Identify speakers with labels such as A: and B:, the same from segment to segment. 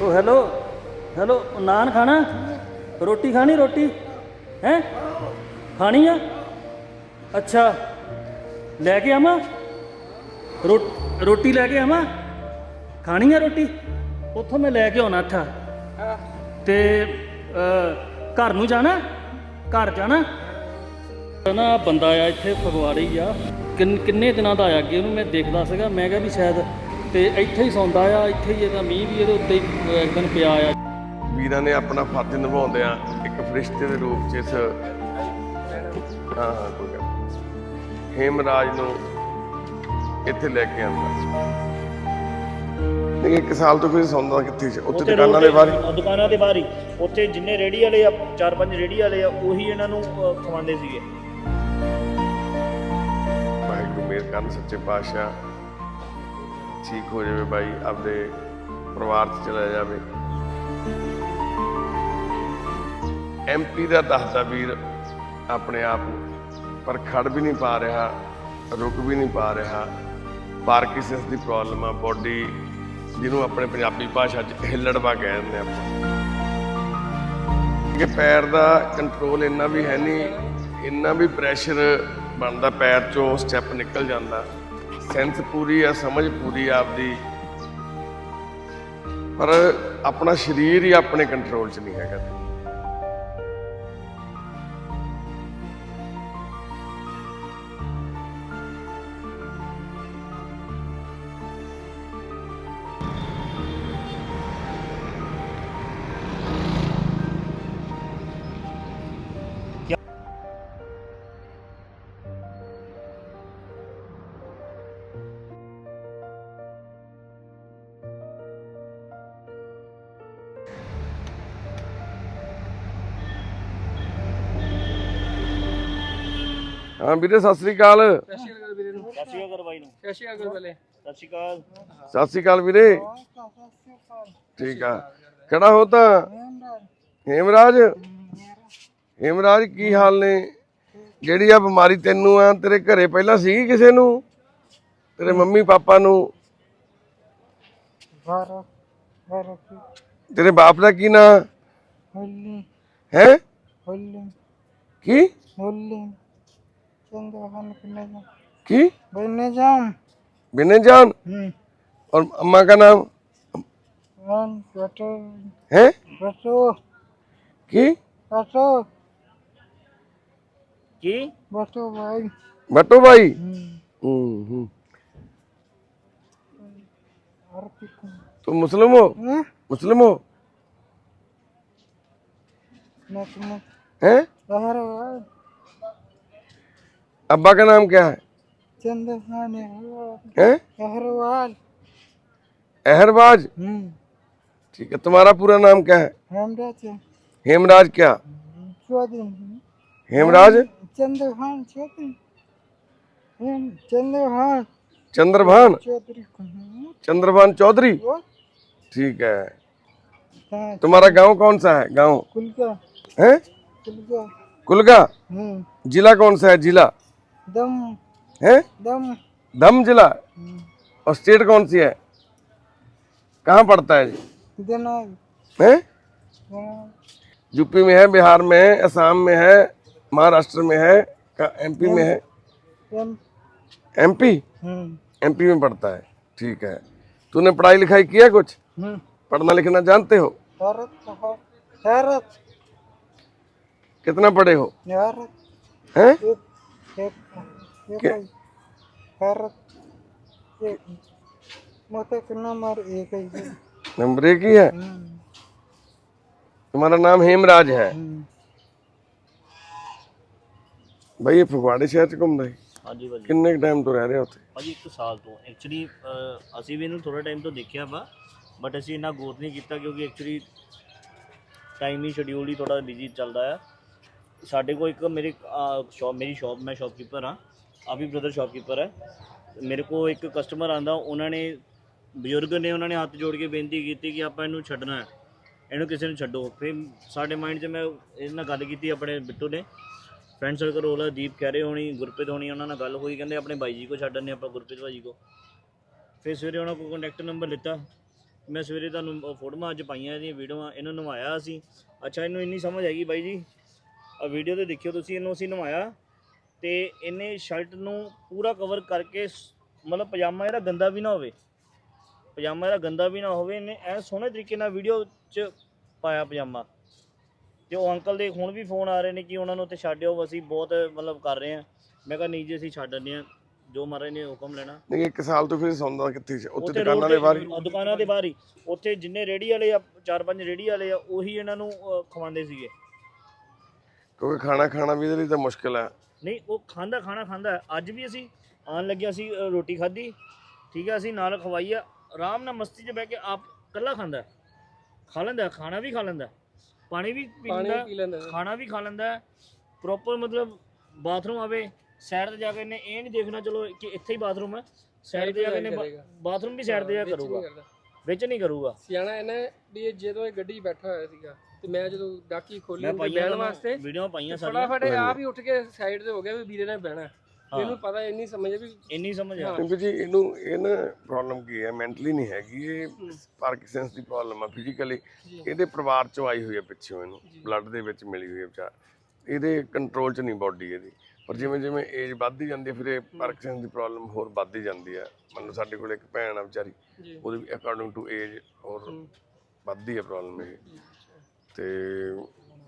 A: ਉਹ hello hello naan ਖਾਣਾ? ਰੋਟੀ ਖਾਣੀ ਰੋਟੀ? ਹੈ? ਖਾਣੀ ਆ? ਅੱਛਾ। ਲੈ ਕੇ ਆਵਾਂ? ਰੋ- ਰੋਟੀ ਲੈ ਕੇ ਆਵਾਂ? ਖਾਣੀ ਆ ਰੋਟੀ? ਉੱਥੋਂ ਮੈਂ ਲੈ ਕੇ ਆਉਣਾ ਅੱਛਾ ਤੇ ਅਹ, ਘਰ ਨੂੰ ਜਾਣਾ? ਘਰ ਜਾਣਾ? ਨਾ ਬੰਦਾ ਆ ਇੱਥੇ ਫਗਵਾੜੇ ਆ। ਕਿੰਨ- ਕਿੰਨੇ ਦਿਨਾਂ ਦਾ ਆਇਆ ਅੱਗੇ ਉਹਨੂੰ ਮੈਂ ਦੇਖਦਾ ਸੀਗਾ। ਮੈਂ ਕਿਹਾ ਵੀ ਸ਼ਾਇਦ ਤੇ ਇੱਥੇ ਹੀ ਸੌਂਦਾ ਆ ਇੱਥੇ ਹੀ ਇਹਦਾ ਮੀਂਹ ਵੀ ਇਹਦੇ ਉੱਤੇ ਹੀ ਇੱਕ ਦਿਨ ਪਿਆ ਆ।
B: ਵੀਰਾਂ ਨੇ ਆਪਣਾ ਫਰਜ਼ ਨਿਭਾਉਂਦੇ ਆ ਇੱਕ ਫਰਿਸ਼ਤੇ ਦੇ ਰੂਪ 'ਚ ਇਸ ਹਾਂ ਹਾਂ ਕੋਈ ਗੱਲ ਨਹੀਂ। ਹੇਮਰਾਜ ਨੂੰ ਇੱਥੇ ਲੈ ਕੇ ਆਂਦਾ ਨਹੀਂ ਇੱਕ ਸਾਲ ਤੋਂ ਫਿਰ ਸੌਂਦਾ ਕਿੱਥੇ ਸੀ? ਉੱਥੇ ਦੁਕਾਨਾਂ ਦੇ ਬਾਹਰ ਹੀ?
C: ਦੁਕਾਨਾਂ ਦੇ ਬਾਹਰ ਹੀ। ਉੱਥੇ ਜਿੰਨੇ ਰੇੜੀ ਵਾਲੇ ਆ ਚਾਰ ਪੰਜ ਰੇੜੀ ਵਾਲੇ ਆ ਉਹੀ ਇਹਨਾਂ ਨੂੰ ਅਹ, ਖਵਾਉਂਦੇ ਸੀਗੇ।
B: ਵਾਹਿਗੁਰੂ ਮੇਰ ਕਰਨ ਸੱਚੇ ਪਾਤਸ਼ਾਹ। ਠੀਕ ਹੋ ਜਾਵੇ ਬਾਈ, ਆਪਦੇ ਪਰਿਵਾਰ 'ਚ ਚਲਾ ਜਾਵੇ। ਐਮਪੀ ਦਾ ਦੱਸਦਾ ਵੀਰ ਆਪਣੇ ਆਪ ਨੂੰ, ਪਰ ਖੜ ਵੀ ਨਹੀਂ ਪਾ ਰਿਹਾ, ਰੁਕ ਵੀ ਨਹੀਂ ਪਾ ਰਿਹਾ। ਪਾਰਕਿੰਸਨਸ ਦੀ ਪ੍ਰੋਬਲਮ ਆ ਬੋਡੀ ਜਿਹਨੂੰ ਆਪਣੇ ਪੰਜਾਬੀ ਭਾਸ਼ਾ 'ਚ ਹਿੱਲੜਵਾ ਕਹਿ ਦਿੰਦੇ ਆਪਾਂ। ਕਿ ਪੈਰ ਦਾ ਕੰਟਰੋਲ ਇੰਨਾ ਵੀ ਹੈ ਨਹੀਂ, ਇੰਨਾ ਵੀ ਪ੍ਰੈਸ਼ਰ ਬਣਦਾ ਪੈਰ 'ਚੋਂ ਸਟੈਪ ਨਿਕਲ ਜਾਂਦਾ। ਸੈਂਸ ਪੂਰੀ ਆ, ਸਮਝ ਪੂਰੀ ਆ ਆਪਦੀ। ਪਰ ਆਪਣਾ ਸਰੀਰ ਹੀ ਆਪਣੇ ਕੰਟਰੋਲ 'ਚ ਨਹੀਂ ਹੈਗਾ। ਹਾਂ ਵੀਰੇ ਸਤਿ ਸ੍ਰੀ ਅਕਾਲ।
C: ਸਤਿ ਸ਼੍ਰੀ ਅਕਾਲ ਬਾਈ ਨੂੰ ਸਤਿ ਸ਼੍ਰੀ ਅਕਾਲ ਪਹਿਲੇ ਸਤਿ ਸ਼੍ਰੀ ਅਕਾਲ
B: ਸਤਿ ਸ੍ਰੀ ਅਕਾਲ ਵੀਰੇ। ਠੀਕ ਆ। ਖੜਾ ਹੋ ਤਾਂ। ਹੇਮਰਾਜ। ਹੇਮਰਾਜ ਕੀ ਹਾਲ ਨੇ? ਜਿਹੜੀ ਆ ਬਿਮਾਰੀ ਤੈਨੂੰ ਆ ਤੇਰੇ ਘਰੇ ਪਹਿਲਾਂ ਸੀਗੀ ਕਿਸੇ ਨੂੰ? ਤੇਰੇ ਮੰਮੀ ਪਾਪਾ ਨੂੰ?
D: ਬਾਰਾ ਬਾਰਾ ਕੀ
B: ਤੇਰੇ ਬਾਪ ਦਾ ਕੀ ਨਾਂ?
D: ਹੋਲੀ
B: ਹੈ?
D: ਹੋਲੀ
B: ਕੀ?
D: ਹੋਲੀ
B: की जान? और अम्मा का नाम? है? की?
D: की? भाई।
B: भट्टो भाई?
D: हम्म,
B: हम्म। तुम मुस्लिम हो? मुस्लिम हो? हैं? अब्बा का नाम क्या है?
D: चंद्रहान
B: हैं?
D: अहरवाल।
B: अहरबाज
D: हम्म।
B: ठीक है तुम्हारा पूरा नाम क्या है?
D: हम रहते
B: हेमराज क्या?
D: चौधरी।
B: हेमराज?
D: चंद्रहान चौधरी। हम चंद्रहान।
B: चंद्रभान?
D: चौधरी
B: चंद्रभान चौधरी? ठीक है। तुम्हारा गाँव कौन सा है? गाँव?
D: कुल का
B: है?
D: कुल का
B: कुलगा?
D: हम्म।
B: जिला कौन सा है? जिला?
D: दम।
B: है?
D: दम।
B: धम जिला?
D: हम्म,
B: और स्टेट कौन सी है? कहाँ पड़ता है? जी है? यूपी में है बिहार में है असम में है महाराष्ट्र में है का एमपी में है?
D: एम
B: एमपी
D: हम्म।
B: एमपी में पढ़ता है ठीक है। तूने पढ़ाई लिखाई किया कुछ?
D: हम्म।
B: पढ़ना लिखना जानते हो? कितना पढ़े हो? हैं?
D: एक एक एक
B: क्या?
D: है। भारत एक मोटे का नंबर एक है ये।
B: नंबर एक ही है
D: हम्म,
B: तुम्हारा नाम हेमराज है
D: हम्म।
B: भाई ये फगवाड़े शहर ਚ ਘੁੰਮਦਾ ਹੈ
C: ਹਾਂਜੀ ਭਾਜੀ
B: ਕਿੰਨੇ ਟਾਈਮ ਤੋਂ ਰਹਿ ਰਿਹਾ ਉੱਥੇ
C: ਭਾਜੀ ਇੱਕ ਸਾਲ ਤੋਂ ਐਕਚੁਅਲੀ ਅਸੀਂ ਵੀ ਇਹਨੂੰ ਥੋੜਾ ਟਾਈਮ ਤੋਂ ਦੇਖਿਆ ਵਾ ਬਟ ਅਸੀਂ ਇੰਨਾ ਗੌਰ ਨਹੀਂ ਕੀਤਾ ਕਿਉਂਕਿ ਐਕਚੁਅਲੀ ਟਾਈਮ ਹੀ ਸ਼ਡਿਊਲ ਹੀ ਥੋੜਾ ਬਿਜ਼ੀ ਚੱਲਦਾ ਆ ਸਾਡੇ ਕੋਲ ਇੱਕ ਮੇਰੇ ਸ਼ਾਪ ਮੇਰੀ ਸ਼ਾਪ ਮੈਂ ਸ਼ਾਪਕੀਪਰ ਹਾਂ। ਆਪ ਵੀ ਬ੍ਰਦਰ ਸ਼ਾਪਕੀਪਰ ਹੈ। ਮੇਰੇ ਕੋਲ ਇੱਕ ਕਸਟਮਰ ਆਂਦਾ, ਉਹਨਾਂ ਨੇ, ਬਜ਼ੁਰਗ ਨੇ ਉਹਨਾਂ ਨੇ ਹੱਥ ਜੋੜ ਕੇ ਬੇਨਤੀ ਕੀਤੀ ਕਿ ਆਪਾਂ ਇਹਨੂੰ ਛੱਡਣਾ ਹੈ। ਇਹਨੂੰ ਕਿਸੇ ਨੂੰ ਛੱਡੋ। ਫਿਰ ਸਾਡੇ ਮਾਈਂਡ 'ਚ ਮੈਂ ਇਹਦੇ ਨਾਲ ਗੱਲ ਕੀਤੀ ਆਪਣੇ ਬਿੱਟੂ ਨੇ। ਫਰੈਂਡ ਸਰਕਲ ਉਹਲਾ ਦੀਪ ਕਹਿ ਰਹੇ ਹੋਣੀ, ਗੁਰਪ੍ਰੀਤ ਹੋਣੀ, ਉਹਨਾਂ ਨਾਲ ਗੱਲ ਹੋਈ, ਕਹਿੰਦੇ ਆਪਣੇ ਬਾਈ ਜੀ ਕੋ ਛੱਡਣੇ ਆਪਾਂ, ਗੁਰਪ੍ਰੀਤ ਭਾਜੀ ਕੋ ਫਿਰ ਸਵੇਰੇ ਉਹਨਾਂ ਕੋਲ ਕੰਟੈਕਟ ਨੰਬਰ ਲਿੱਤਾ। ਮੈਂ ਸਵੇਰੇ ਤੁਹਾਨੂੰ ਫੋਟੋਆਂ ਅੱਜ ਪਾਈਆਂ, ਇਹਦੀਆਂ ਵੀਡੀਓਆਂ ਇਹਨੂੰ ਨਵਾਇਆ ਅਸੀਂ। ਅੱਛਾ, ਇਹਨੂੰ ਇੰਨੀ ਸਮਝ ਹੈਗੀ ਬਾਈ ਜੀ? ਵੀਡੀਓ ਤੇ ਦੇਖਿਓ ਤੁਸੀਂ ਇਹਨੂੰ ਅਸੀਂ ਨਵਾਇਆ ਤੇ ਇਹਨੇ ਸ਼ਰਟ ਨੂੰ ਪੂਰਾ ਕਵਰ ਕਰਕੇ ਮਤਲਬ ਪਜਾਮਾ ਇਹਦਾ ਗੰਦਾ ਵੀ ਨਾ ਹੋਵੇ ਪਜਾਮਾ ਇਹਦਾ ਗੰਦਾ ਵੀ ਨਾ ਹੋਵੇ ਇਹਨੇ ਐ ਸੋਹਣੇ ਤਰੀਕੇ ਨਾਲ ਵੀਡੀਓ 'ਚ ਪਾਇਆ ਪਜਾਮਾ। ਤੇ ਉਹ ਅੰਕਲ ਦੇ ਹੁਣ ਵੀ ਫੋਨ ਆ ਰਹੇ ਨੇ ਕਿ ਉਹਨਾਂ ਨੂੰ ਉੱਥੇ ਛੱਡਿਓ ਅਸੀਂ ਬਹੁਤ ਮਤਲਬ ਕਰ ਰਹੇ ਹਾਂ। ਮੈਂ ਕਿਹਾ ਨਹੀਂ ਜੀ ਅਸੀਂ ਛੱਡ ਦਿੰਦੇ ਹਾਂ। ਜੋ ਮਹਾਰਾਜ ਨੇ ਹੁਕਮ ਲੈਣਾ।
B: ਨਹੀਂ ਇੱਕ ਸਾਲ ਤੋਂ ਫਿਰ ਸੌਂਦਾ ਕਿੱਥੇ ਸੀ? ਉੱਥੇ ਦੁਕਾਨਾਂ ਦੇ
C: ਤੇ-
B: ਬਾਹਰ ਹੀ।
C: ਦੁਕਾਨਾਂ ਦੇ ਬਾਹਰ ਹੀ। ਉੱਥੇ ਜਿੰਨੇ ਰੇੜੀ ਵਾਲੇ ਆ ਚਾਰ ਪੰਜ ਰੇੜੀ ਵਾਲੇ ਆ ਉਹੀ ਇਹਨਾਂ ਨੂੰ ਖਵਾਉਂਦੇ ਸੀਗੇ।
B: ਕਿਉਂਕਿ ਖਾਣਾ ਖਾਣਾ ਵੀ ਇਹਦੇ ਲਈ ਤਾਂ ਮੁਸ਼ਕਲ ਹੈ।
C: ਨਹੀਂ ਉਹ ਖਾਂਦਾ ਖਾਣਾ ਖਾਂਦਾ ਹੈ। ਅੱਜ ਵੀ ਅਸੀਂ ਆਣ ਲੱਗਿਆ ਸੀ ਰੋਟੀ ਖਾਧੀ। ਠੀਕ ਹੈ ਅਸੀਂ ਨਾਲ ਖਵਾਈ ਆ। ਆਰਾਮ ਨਾਲ ਮਸਤੀ 'ਚ ਬਹਿ ਕੇ ਆਪ ਕੱਲਾ ਖਾਂਦਾ। ਖਾ ਲੈਂਦਾ ਖਾਣਾ ਵੀ ਖਾ ਲੈਂਦਾ ਪਾਣੀ ਵੀ ਪੀ ਲੈਂਦਾ ਖਾਣਾ ਵੀ ਖਾ ਲੈਂਦਾ ਪ੍ਰੋਪਰ ਮਤਲਬ ਬਾਥਰੂਮ ਆਵੇ ਸਾਈਡ ਤੇ ਜਾ ਕੇ ਇਹਨੇ ਇਹ ਨਹੀਂ ਦੇਖਣਾ ਚਲੋ ਕਿ ਇੱਥੇ ਹੀ ਬਾਥਰੂਮ ਹੈ। ਸਾਈਡ ਤੇ ਜਾ ਕੇ ਇਹਨੇ। ਬਾਥਰੂਮ ਵੀ ਸਾਈਡ ਤੇ ਜਾ ਕਰੂਗਾ। ਵਿੱਚ ਨਹੀਂ ਕਰੂਗਾ।
E: ਸਿਆਣਾ ਇਹਨੇ ਵੀ ਜਦੋਂ ਇਹ ਗੱਡੀ ਬੈਠਾ ਹੋਇਆ ਸੀਗਾ ਤੇ ਮੈਂ ਜਦੋਂ ਡਾਕੀ ਖੋਲੀ
C: ਮੈਂ
E: ਉਹਦੇ
C: ਪਾਈਆਂ
E: ਬਹਿਣ
C: ਤੁਹਾਨੂੰ
E: ਵਾਸਤੇ
C: ਵੀਡੀਓ ਪਾਈਆਂ ਸਾਰੀਆਂ।
E: ਫਟਾਫਟ ਇਹ ਆਪ ਹੀ ਉੱਠ ਕੇ ਸਾਈਡ ਤੇ ਹੋ ਗਿਆ ਵੀ ਵੀਰੇ ਨੇ ਬਹਿਣਾ। ਇਹਨੂੰ ਪਤਾ ਇੰਨੀ ਸਮਝ ਹੈ ਵੀ
C: ਇੰਨੀ ਸਮਝ ਆ।
B: ਕਿਉਂਕਿ ਜੀ ਇਹਨੂੰ ਇਹ ਨਾ ਪ੍ਰੋਬਲਮ ਕੀ ਹੈ? ਮੈਂਟਲੀ ਨਹੀਂ ਹੈਗੀ ਇਹ। ਪਾਰਕਿੰਸਨਸ ਦੀ ਪ੍ਰੋਬਲਮ ਹੈ ਫਿਜ਼ੀਕਲੀ ਇਹਦੇ ਪਰਿਵਾਰ ਚੋਂ ਆਈ ਹੋਈ ਹੈ ਪਿੱਛੋਂ ਇਹਨੂੰ। ਬਲੱਡ ਦੇ ਵਿੱਚ ਮਿਲੀ ਹੋਈ ਹੈ ਵਿਚਾਰ। ਇਹਦੇ ਕੰਟਰੋਲ 'ਚ ਨਹੀਂ ਬਾਡੀ ਇਹਦੀ। ਪਰ ਜਿਵੇਂ ਜਿਵੇਂ ਏਜ ਵੱਧਦੀ ਜਾਂਦੀ ਹੈ ਫਿਰ ਇਹ ਪਾਰਕਿੰਸਨਸ ਦੀ ਪ੍ਰੋਬਲਮ ਹੋਰ ਵੱਧਦੀ ਜਾਂਦੀ ਹੈ ਮੰਨ ਲਓ ਸਾਡੇ ਕੋਲ ਇੱਕ ਭੈਣ ਆ ਵਿਚਾਰੀ। ਉਹਦੀ ਵੀ ਅਕੋਰਡਿੰਗ ਟੂ ਏਜ ਹੋਰ ਵੱਧਦੀ ਹੈ ਪ੍ਰੋਬਲਮ ਇਹ। ਤੇ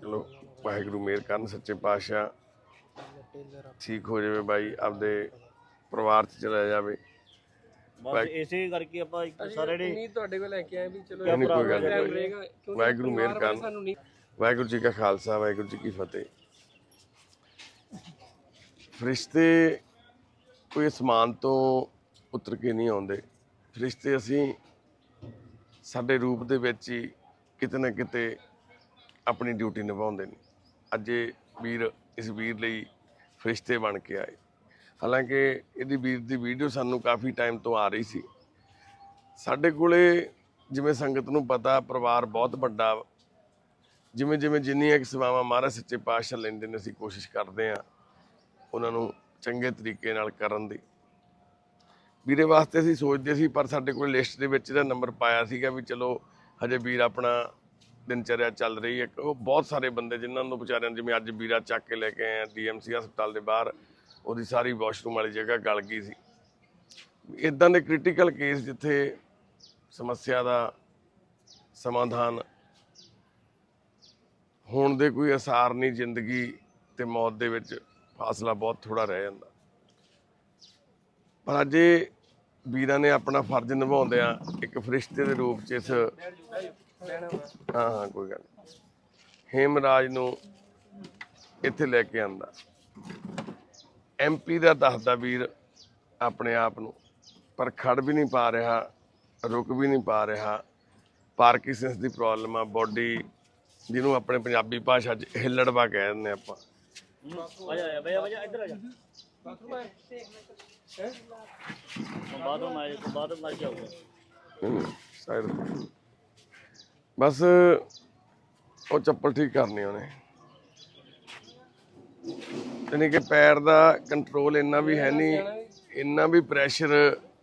B: ਚਲੋ ਵਾਹਿਗੁਰੂ ਮਿਹਰ ਕਰਨ ਸੱਚੇ ਪਾਤਸ਼ਾਹ ਠੀਕ ਹੋ ਜਾਵੇ ਬਾਈ ਆਪਦੇ ਪਰਿਵਾਰ 'ਚ ਚਲਾ ਜਾਵੇ।
C: ਬਸ ਇਸੇ ਕਰਕੇ ਆਪਾਂ ਇੱਕ ਸਾਰੇ ਨੇ
E: ਨਹੀਂ ਤੁਹਾਡੇ ਕੋਲ ਲੈ ਕੇ ਆਏ ਵੀ ਚਲੋ
B: ਨਹੀਂ, ਕੋਈ ਗੱਲ ਨਹੀਂ, ਵਾਹਿਗੁਰੂ ਮਿਹਰ ਕਰਨ। ਵਾਹਿਗੁਰੂ ਜੀ ਕਾ ਖਾਲਸਾ ਵਾਹਿਗੁਰੂ ਜੀ ਕੀ ਫਤਿਹ। ਫਰਿਸ਼ਤੇ ਕੋਈ ਅਸਮਾਨ ਤੋਂ ਉਤਰ ਕੇ ਨਹੀਂ ਆਉਂਦੇ। ਫਰਿਸ਼ਤੇ ਅਸੀਂ ਸਾਡੇ ਰੂਪ ਦੇ ਵਿੱਚ ਹੀ ਕਿਤੇ ਨਾ ਕਿਤੇ ਆਪਣੀ ਡਿਊਟੀ ਨਿਭਾਉਂਦੇ ਨੇ। ਅੱਜ ਇਹ ਵੀਰ, ਇਸ ਵੀਰ ਲਈ ਫਰਿਸ਼ਤੇ ਬਣ ਕੇ ਆਏ। ਹਾਲਾਂਕਿ ਇਹਦੀ ਵੀਰ ਦੀ ਵੀਡੀਓ ਸਾਨੂੰ ਕਾਫੀ ਟਾਈਮ ਤੋਂ ਆ ਰਹੀ ਸੀ। ਸਾਡੇ ਕੋਲੇ ਜਿਵੇਂ ਸੰਗਤ ਨੂੰ ਪਤਾ, ਪਰਿਵਾਰ ਬਹੁਤ ਵੱਡਾ ਵਾ। ਜਿਵੇਂ ਜਿਵੇਂ ਜਿੰਨੀਆਂ ਕਿ ਸੇਵਾਵਾਂ ਮਹਾਰਾਜ ਸੱਚੇ ਪਾਤਸ਼ਾਹ ਲੈਂਦੇ ਨੇ, ਅਸੀਂ ਕੋਸ਼ਿਸ਼ ਕਰਦੇ ਆ ਉਹਨਾਂ ਨੂੰ ਚੰਗੇ ਤਰੀਕੇ ਨਾਲ ਕਰਨ ਦੀ। ਵੀਰੇ ਵਾਸਤੇ ਅਸੀਂ ਸੋਚਦੇ ਸੀ, ਪਰ ਸਾਡੇ ਕੋਲ ਲਿਸਟ ਦੇ ਵਿੱਚ ਇਹਦਾ ਨੰਬਰ ਪਾਇਆ ਸੀਗਾ ਵੀ ਚਲੋ, ਹਜੇ ਵੀਰ ਆਪਣਾ ਦਿਨਚਰਿਆ ਚੱਲ ਰਹੀ ਹੈ। ਉਹ ਬਹੁਤ ਸਾਰੇ ਬੰਦੇ ਜਿਨ੍ਹਾਂ ਨੂੰ ਵਿਚਾਰਿਆਂ ਜਿਵੇਂ ਅੱਜ ਵੀਰਾ ਚੱਕ ਕੇ ਲੈ ਕੇ ਆਏ ਆ, ਡੀਐਮਸੀ ਹਸਪਤਾਲ ਦੇ ਬਾਹਰ, ਉਹਦੀ ਸਾਰੀ ਵਾਸ਼ਰੂਮ ਵਾਲੀ ਜਗ੍ਹਾ ਗਲ ਗਈ ਸੀ। ਇਦਾਂ ਦੇ ਕ੍ਰਿਟੀਕਲ ਕੇਸ ਜਿੱਥੇ ਸਮੱਸਿਆ ਦਾ ਸਮਾਧਾਨ ਹੋਣ ਦੇ ਕੋਈ ਅਸਾਰ ਨਹੀਂ, ਜ਼ਿੰਦਗੀ ਤੇ ਮੌਤ ਦੇ ਵਿੱਚ ਫਾਸਲਾ ਬਹੁਤ ਥੋੜਾ ਰਹਿ ਜਾਂਦਾ। ਪਰ ਅੱਜ ਵੀਰਾਂ ਨੇ ਆਪਣਾ ਫਰਜ਼ ਨਿਭਾਉਂਦਿਆਂ ਇੱਕ ਫਰਿਸ਼ਤੇ ਦੇ ਰੂਪ 'ਚ ਇਸ ਹਾਂ ਹਾਂ ਕੋਈ ਗੱਲ ਨਹੀਂ। ਹੇਮਰਾਜ ਨੂੰ ਇੱਥੇ ਲੈ ਕੇ ਆਂਦਾ। ਐਮਪੀ ਦਾ ਦੱਸਦਾ ਵੀਰ ਆਪਣੇ ਆਪ ਨੂੰ ਪਰ ਖੜ ਵੀ ਨਹੀਂ ਪਾ ਰਿਹਾ ਰੁਕ ਵੀ ਨਹੀਂ ਪਾ ਰਿਹਾ। ਪਾਰਕਿੰਸਨਸ ਦੀ ਪ੍ਰੋਬਲਮ ਆ ਬਾਡੀ ਜਿਹਨੂੰ ਆਪਣੇ ਪੰਜਾਬੀ ਭਾਸ਼ਾ 'ਚ ਹਿੱਲੜਵਾ ਕਹਿ ਦਿੰਦੇ ਆਪਾਂ।
C: ਆ ਜਾ ਆ ਜਾ ਬਈਆ ਬਈਆ ਇੱਧਰ ਆ ਜਾ ਬਾਥਰੂਮ ਆਏ ਬਾਥਰੂਮ ਆ ਜਾਊਗਾ
B: ਸਾਈਡ। ਬਸ ਉਹ ਚੱਪਲ ਠੀਕ ਕਰਨੀ ਉਹਨੇ। ਯਾਨੀ ਕਿ ਪੈਰ ਦਾ ਕੰਟਰੋਲ ਇੰਨਾ ਵੀ ਹੈ ਨਹੀਂ ਇੰਨਾ ਵੀ ਪ੍ਰੈਸ਼ਰ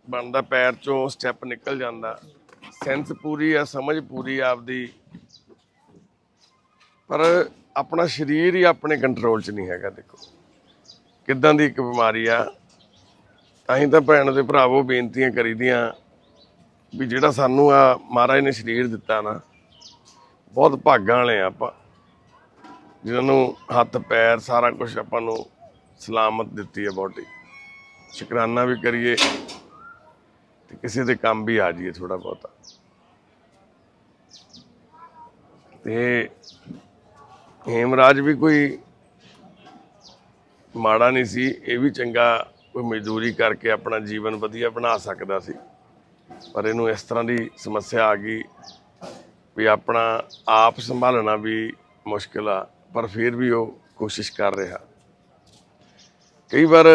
B: ਬਣਦਾ ਪੈਰ ਚੋਂ ਸਟੈਪ ਨਿਕਲ ਜਾਂਦਾ। ਸੈਂਸ ਪੂਰੀ ਆ ਸਮਝ ਪੂਰੀ ਆਪਦੀ। ਪਰ ਆਪਣਾ ਸਰੀਰ ਹੀ ਆਪਣੇ ਕੰਟਰੋਲ 'ਚ ਨਹੀਂ ਹੈਗਾ ਦੇਖੋ। ਕਿੱਦਾਂ ਦੀ ਇੱਕ ਬਿਮਾਰੀ ਆ ਤਾਂ ਹੀ ਤਾਂ ਭੈਣ ਦੇ ਭਰਾਵੋ ਬੇਨਤੀਆਂ ਕਰੀਦੀਆਂ ਵੀ ਜਿਹੜਾ ਸਾਨੂੰ ਆ ਮਹਾਰਾਜ ਨੇ ਸਰੀਰ ਦਿੱਤਾ ਨਾ। ਬਹੁਤ ਭਾਗਾਂ ਵਾਲੇ ਆ ਆਪਾਂ। ਜਿਨ੍ਹਾਂ ਨੂੰ ਹੱਥ, ਪੈਰ ਸਾਰਾ ਕੁਝ ਆਪਾਂ ਨੂੰ ਸਲਾਮਤ ਦਿੱਤੀ ਹੈ ਬਾਡੀ। ਸ਼ੁਕਰਾਨਾ ਵੀ ਕਰੀਏ ਤੇ ਕਿਸੇ ਦੇ ਕੰਮ ਵੀ ਆ ਜਾਈਏ ਥੋੜਾ ਬਹੁਤਾ। ਤੇ ਹੇਮਰਾਜ ਵੀ ਕੋਈ ਮਾੜਾ ਨਹੀਂ ਸੀ, ਇਹ ਵੀ ਚੰਗਾ ਕੋਈ ਮਜ਼ਦੂਰੀ ਕਰਕੇ ਆਪਣਾ ਜੀਵਨ ਵਧੀਆ ਬਣਾ ਸਕਦਾ ਸੀ। ਪਰ ਇਹਨੂੰ ਇਸ ਤਰ੍ਹਾਂ ਦੀ ਸਮੱਸਿਆ ਆ ਗਈ ਵੀ ਆਪਣਾ ਆਪ ਸੰਭਾਲਣਾ ਵੀ ਮੁਸ਼ਕਿਲ ਆ, ਪਰ ਫਿਰ ਵੀ ਉਹ ਕੋਸ਼ਿਸ਼ ਕਰ ਰਿਹਾ। ਕਈ ਵਾਰ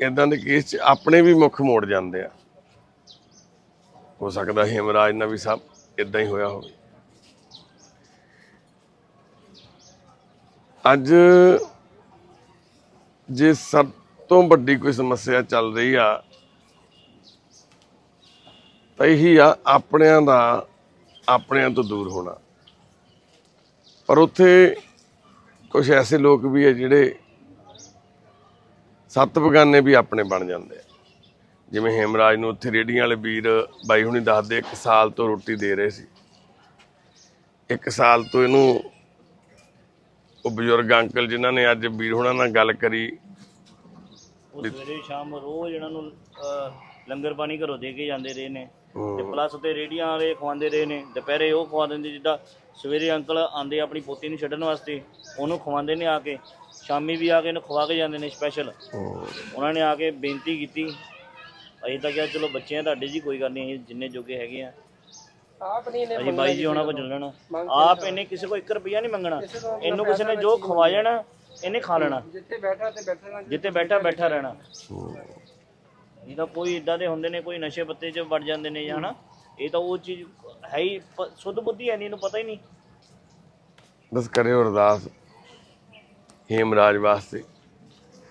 B: ਇਦਾਂ ਦੇ ਕੇਸ 'ਚ ਆਪਣੇ ਵੀ ਮੁੱਖ ਮੋੜ ਜਾਂਦੇ ਆ। ਹੋ ਸਕਦਾ ਹਿਮਰਾਜ ਨਾਲ ਵੀ ਸਭ ਇਦਾਂ ਹੀ ਹੋਇਆ ਹੋਵੇ। ਅੱਜ ਜੇ ਸਭ ਤੋਂ ਵੱਡੀ ਕੋਈ ਸਮੱਸਿਆ ਚੱਲ ਰਹੀ ਆ, ਤਾਂ ਇਹੀ ਆ ਆਪਣਿਆਂ ਦਾ ਆਪਣਿਆਂ ਤੋਂ ਦੂਰ ਹੋਣਾ। ਪਰ ਉੱਥੇ ਕੁਝ ਐਸੇ ਲੋਕ ਵੀ ਹੈ ਜਿਹੜੇ ਸੱਤ ਬਗਾਨੇ ਵੀ ਆਪਣੇ ਬਣ ਜਾਂਦੇ ਆ। ਜਿਵੇਂ ਹੇਮਰਾਜ ਨੂੰ ਉੱਥੇ ਰੇੜੀਆਂ ਵਾਲੇ ਵੀਰ ਬਾਈ ਹੁਣੀ ਦੱਸਦੇ, ਇੱਕ ਸਾਲ ਤੋਂ ਰੋਟੀ ਦੇ ਰਹੇ ਸੀ। ਇੱਕ ਸਾਲ ਤੋਂ ਇਹਨੂੰ ਉਹ ਬਜ਼ੁਰਗ ਅੰਕਲ ਜਿਨ੍ਹਾਂ ਨੇ ਅੱਜ ਵੀਰ ਹੁਣਾਂ ਨਾਲ ਗੱਲ ਕਰੀ।
C: ਉਹ ਸਵੇਰੇ ਸ਼ਾਮ ਰੋਜ਼ ਇਹਨਾਂ ਨੂੰ ਲੰਗਰ ਪਾਣੀ ਘਰੋਂ ਦੇ ਕੇ ਜਾਂਦੇ ਰਹੇ ਨੇ। ਤੇ ਪਲੱਸ ਤੇ ਰੇੜੀਆਂ ਵਾਲੇ ਖਵਾਉਂਦੇ ਰਹੇ ਨੇ। ਦੁਪਹਿਰੇ ਉਹ ਖਵਾ ਦਿੰਦੇ ਜਿੱਦਾਂ ਸਵੇਰੇ ਅੰਕਲ ਆਂਦੇ ਆਪਣੀ ਪੋਤੀ ਨੂੰ ਛੱਡਣ ਵਾਸਤੇ ਉਹਨੂੰ ਖਵਾਉਂਦੇ ਨੇ ਆ ਕੇ। ਸ਼ਾਮੀ ਵੀ ਆ ਕੇ ਇਹਨੂੰ ਖਵਾ ਕੇ ਜਾਂਦੇ ਨੇ ਸਪੈਸ਼ਲ ਉਹਨਾਂ ਨੇ ਆ ਕੇ ਬੇਨਤੀ ਕੀਤੀ। ਅਸੀਂ ਤਾਂ ਕਿਹਾ ਚਲੋ ਬੱਚੇ ਆ ਤੁਹਾਡੇ ਜੀ ਕੋਈ ਗੱਲ ਨਹੀਂ ਅਸੀਂ ਜਿੰਨੇ ਜੋਗੇ ਹੈਗੇ ਆ।
E: ਆਪ ਨਹੀਂ ਨੇ
C: ਅਸੀਂ ਬਾਈ ਜੀ ਉਹਨਾਂ ਕੋਲ। ਚੱਲਣਾ ਆਪ ਇਹਨੇ ਕਿਸੇ ਕੋਲ 1 ਰੁਪਿਆ ਨਹੀਂ ਮੰਗਣਾ। ਇਹਨੂੰ ਕਿਸੇ ਨੇ ਜੋ ਖਵਾ ਜਾਣਾ ਇਹਨੇ ਖਾ ਲੈਣਾ।
E: ਜਿੱਥੇ ਬੈਠਾ ਤੇ ਬੈਠਾ ਰਹਿਣਾ।
C: ਜਿੱਥੇ ਬੈਠਾ ਬੈਠਾ ਰਹਿਣਾ। ਇਹ ਤਾਂ ਕੋਈ ਇਦਾਂ ਦੇ ਹੁੰਦੇ ਨੇ, ਕੋਈ ਨਸ਼ੇ ਪੱਤੇ 'ਚ ਵੜ ਜਾਂਦੇ ਨੇ ਜਾਂ ਹਨਾ, ਇਹ ਤਾਂ ਉਹ ਚੀਜ਼ ਹੈ ਹੀ, ਪ- ਸੁੱਧ ਬੁੱਧੀ ਹੈ ਨਹੀਂ ਇਹਨੂੰ ਪਤਾ ਹੀ ਨਹੀਂ
B: ਬਸ ਕਰਿਓ ਅਰਦਾਸ ਹੇਮਰਾਜ ਵਾਸਤੇ।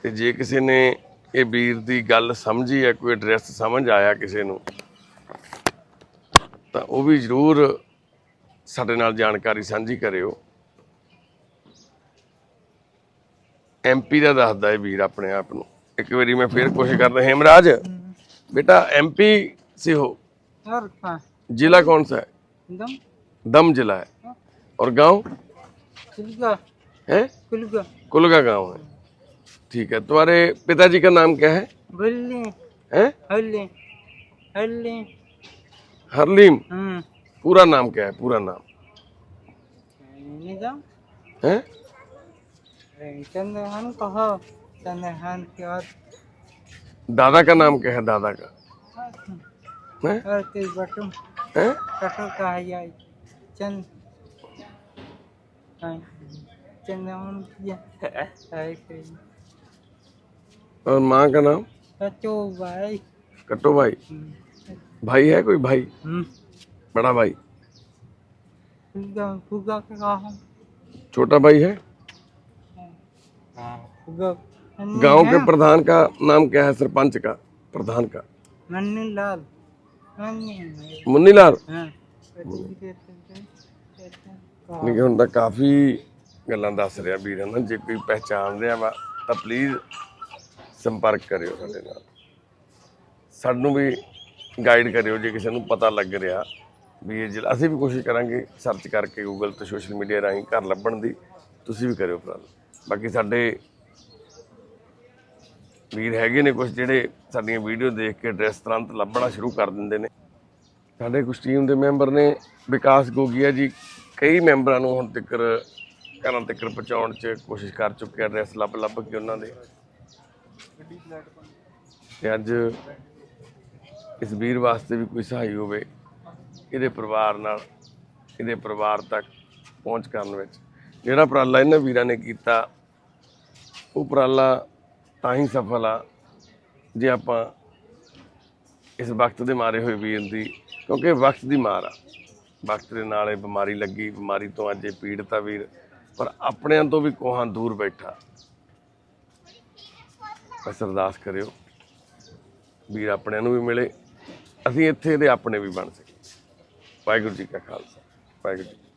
B: ਤੇ ਜੇ ਕਿਸੇ ਨੇ ਇਹ ਵੀਰ ਦੀ ਗੱਲ ਸਮਝੀ ਹੈ, ਕੋਈ ਐਡਰੈਸ ਸਮਝ ਆਇਆ ਕਿਸੇ ਨੂੰ, ਤਾਂ ਉਹ ਵੀ ਜ਼ਰੂਰ ਸਾਡੇ ਨਾਲ ਜਾਣਕਾਰੀ ਸਾਂਝੀ ਕਰਿਓ। ਐਮਪੀ ਦਾ ਦੱਸਦਾ ਇਹ ਵੀਰ ਆਪਣੇ ਆਪ ਨੂੰ। एक बार मैं फिर कोशिश कर रहे हेमराज बेटा एमपी से हो। जिला कौन सा है?
D: दम।
B: दम जिला है। और गाँव? है?
D: कुलगा।
B: गाँव गाँव है। ठीक है तुम्हारे पिताजी का नाम क्या है? हरलीम।
D: हरलीम
B: पूरा नाम क्या है? पूरा नाम। है?
D: कहा? के और
B: दादा का नाम क्या है? दादा का। हैं?
D: और तेज
B: हैं?
D: कटो का है। यार चंद हाँ, किया
B: और माँ का नाम?
D: कचो भाई
B: कट्टो भाई
D: हम्म।
B: भाई है कोई भाई?
D: हम्म,
B: बड़ा भाई।
D: फुगा फुगा का
B: छोटा भाई है।
D: फुगा
B: गांव के प्रधान का नाम क्या है सरपंच का प्रधान का
D: नन्नी लाल नन्नी
B: मुन्नीलाल
D: हाँ
B: ਨਹੀਂ ਹੁਣ ਤਾਂ ਕਾਫੀ ਗੱਲਾਂ ਦੱਸ ਰਿਹਾ ਵੀਰ ਹਨਾ ਜੇ ਕੋਈ ਪਹਿਚਾਣ ਰਿਹਾ ਵਾ ਤਾਂ ਪਲੀਜ਼ ਸੰਪਰਕ ਕਰਿਓ ਸਾਡੇ ਨਾਲ ਸਾਨੂੰ ਵੀ ਗਾਈਡ ਕਰਿਓ ਜੇ ਕਿਸੇ ਨੂੰ ਪਤਾ ਲੱਗ ਰਿਹਾ ਵੀ ਇਹ ਜ਼ਿਲ੍ਹਾ ਅਸੀਂ ਵੀ ਕੋਸ਼ਿਸ਼ ਕਰਾਂਗੇ ਸਰਚ ਕਰਕੇ ਗੂਗਲ ਤੇ ਸੋਸ਼ਲ ਮੀਡੀਆ ਰਾਹੀਂ ਘਰ ਲੱਭਣ ਦੀ ਤੁਸੀਂ ਵੀ ਕਰਿਓ ਉਪਰਾਲਾ ਬਾਕੀ ਸਾਡੇ ਵੀਰ ਹੈਗੇ ਨੇ ਕੁਝ ਜਿਹੜੇ ਸਾਡੀਆਂ ਵੀਡੀਓ ਦੇਖ ਕੇ ਐਡਰੈਸ ਤੁਰੰਤ ਲੱਭਣਾ ਸ਼ੁਰੂ ਕਰ ਦਿੰਦੇ ਨੇ। ਸਾਡੇ ਕੁਝ ਟੀਮ ਦੇ ਮੈਂਬਰ ਨੇ ਵਿਕਾਸ ਗੋਗੀਆ ਜੀ, ਕਈ ਮੈਂਬਰਾਂ ਨੂੰ ਹੁਣ ਤੱਕ ਘਰਾਂ ਤੱਕ ਪਹੁੰਚਾਉਣ 'ਚ ਕੋਸ਼ਿਸ਼ ਕਰ ਚੁੱਕੇ ਐਡਰੈਸ ਲੱਭ ਲੱਭ ਕੇ ਉਹਨਾਂ ਦੇ। ਤੇ ਅੱਜ ਇਸ ਵੀਰ ਵਾਸਤੇ ਵੀ ਕੋਈ ਸਹਾਈ ਹੋਵੇ, ਇਹਦੇ ਪਰਿਵਾਰ ਨਾਲ, ਇਹਦੇ ਪਰਿਵਾਰ ਤੱਕ ਪਹੁੰਚ ਕਰਨ ਵਿੱਚ। ਜਿਹੜਾ ਉਪਰਾਲਾ ਇਹਨਾਂ ਵੀਰਾਂ ਨੇ ਕੀਤਾ ਉਹ ਉਪਰਾਲਾ ਤਾਂ ਹੀ ਸਫਲ ਆ, ਜੇ ਆਪਾਂ ਇਸ ਵਕਤ ਦੇ ਮਾਰੇ ਹੋਏ ਵੀਰ ਦੀ, ਕਿਉਂਕਿ ਵਕਤ ਦੀ ਮਾਰ ਆ। ਵਕਤ ਦੇ ਨਾਲ ਇਹ ਬਿਮਾਰੀ ਲੱਗੀ, ਬਿਮਾਰੀ ਤੋਂ ਅੱਜ ਇਹ ਪੀੜਤ ਆ ਵੀਰ, ਪਰ ਆਪਣਿਆਂ ਤੋਂ ਵੀ ਕੋਹਾਂ ਦੂਰ ਬੈਠਾ। ਬਸ ਅਰਦਾਸ ਕਰਿਓ, ਵੀਰ ਆਪਣਿਆਂ ਨੂੰ ਵੀ ਮਿਲੇ, ਅਸੀਂ ਇੱਥੇ ਦੇ ਆਪਣੇ ਵੀ ਬਣ ਸਕੀਏ। ਵਾਹਿਗੁਰੂ ਜੀ ਕਾ ਖਾਲਸਾ, ਵਾਹਿਗੁਰੂ ਜੀ